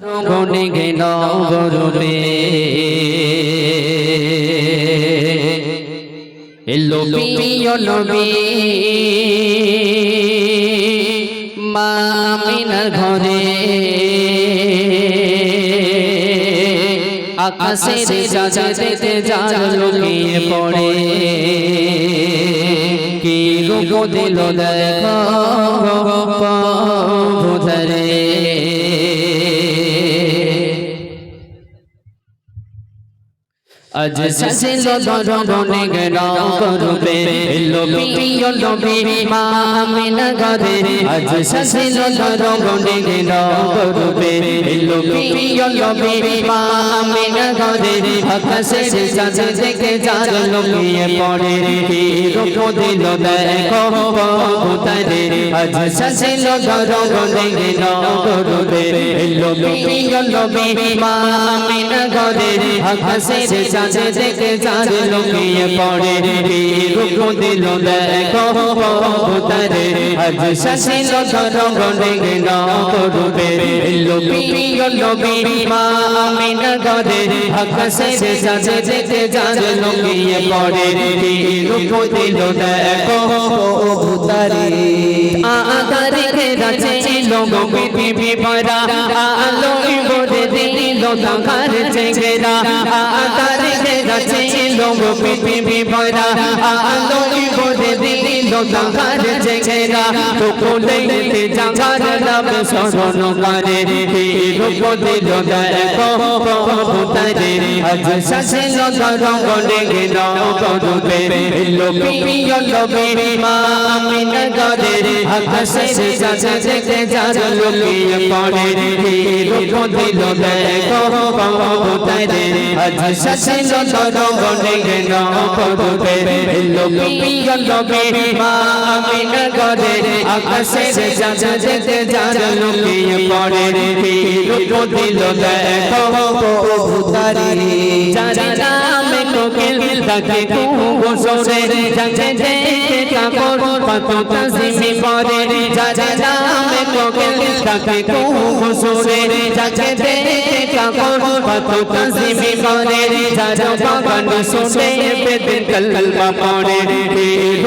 গুনে গেল গরুবে এলো প্রিয় ঘরে। আকাশের চাচাতে যার লুকিয়ে পড়ে। কি রূপ দিল দেখো ভুধরে আজ সাজিল দরগনে গেল করবে এলো প্রিয় নবী মা আমিনা ঘরে আজ সাজিল দরগনে গেল করবে এলো প্রিয় নবী মা আকাশে সাজে দেখে যার লুকিয়ে পড়ে কি রূপ দিল দেখো কবুতরে আজ সাজিল দরগনে গেল করবে এলো প্রিয় নবী মা আকাশে সে সাজে দেখে যার লুকিয়ে পড়ে। রূপ দিল, দেখো কবুতরে আজ সাজিল দরগনে গেল করবে এলো প্রিয় নবী মা আমিনা ঘরে আকাশে সাজে দেখে যার লুকিয়ে পড়ে। রূপ দিল, দেখো কবুতরে আগারে রাজে ছিল পৃথিবী ভরা আলো দিল তাকার চেহারা রাজে ছিল পৃথিবী ভরা আলো বলে দিল তাকার চেহারা কোলেতে জাগার নাম স্মরণ করে। রূপ দিল দেখো কবুতরে আজ শাসিল রঙ্গনে গেল করবে। লোপিয় লোপি মা আমিনা গরে আকাশে সাজা দেখে যার লোকিয়ে পড়ে। রূপ দিল দেখো কবুতরে আজ শাসিল রঙ্গনে যারা নামে কোকিল তাকে কুহু সোরে যাচ্ছে যে কাপড় পাতো তাসিমি পরে যারা নামে কোকিল তাকে কুহু সোরে যাচ্ছে যে কাপড় পাতো তাসিমি পরে যারা বাগান সোরে বেদিন কলমা পড়ে।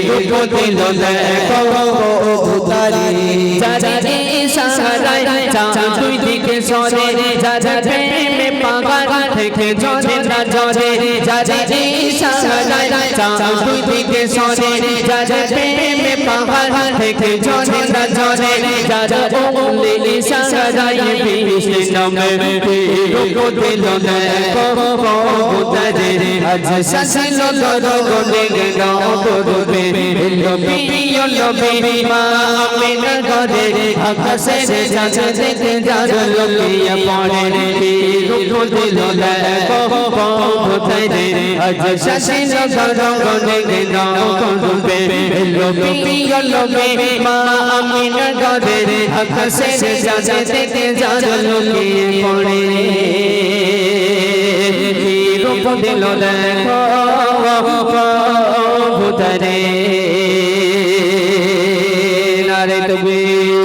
রূপ দিল দেখো মা চাঁদে সারায় চাঁদ দুই দিকে সরে যারা প্রেমে পাগল থেকে জরে না জরে সারায় চাঁদ দুই দিকে সরে যারা প্রেমে পাগল থেকে জরে না জরে যারা বলে সারায় বিষ্ণু নামে রূপ দিল দেখো কবুতরে আজ গনে গেল করবে লোপিয় লোপি মা আমিনা ঘরে আকাশে চাঁদে দেখে যার লোকিয়ে পড়ে রূপ দিল দেখো কবুতরে আজ শাসন গনে গেল করবে লোপিয় লোপি মা আমিনা আকাশে চাঁদে দেখে যার লোকিয়ে পড়ে। রূপ দিল দেখো, ভূতরে। নারে তুমি।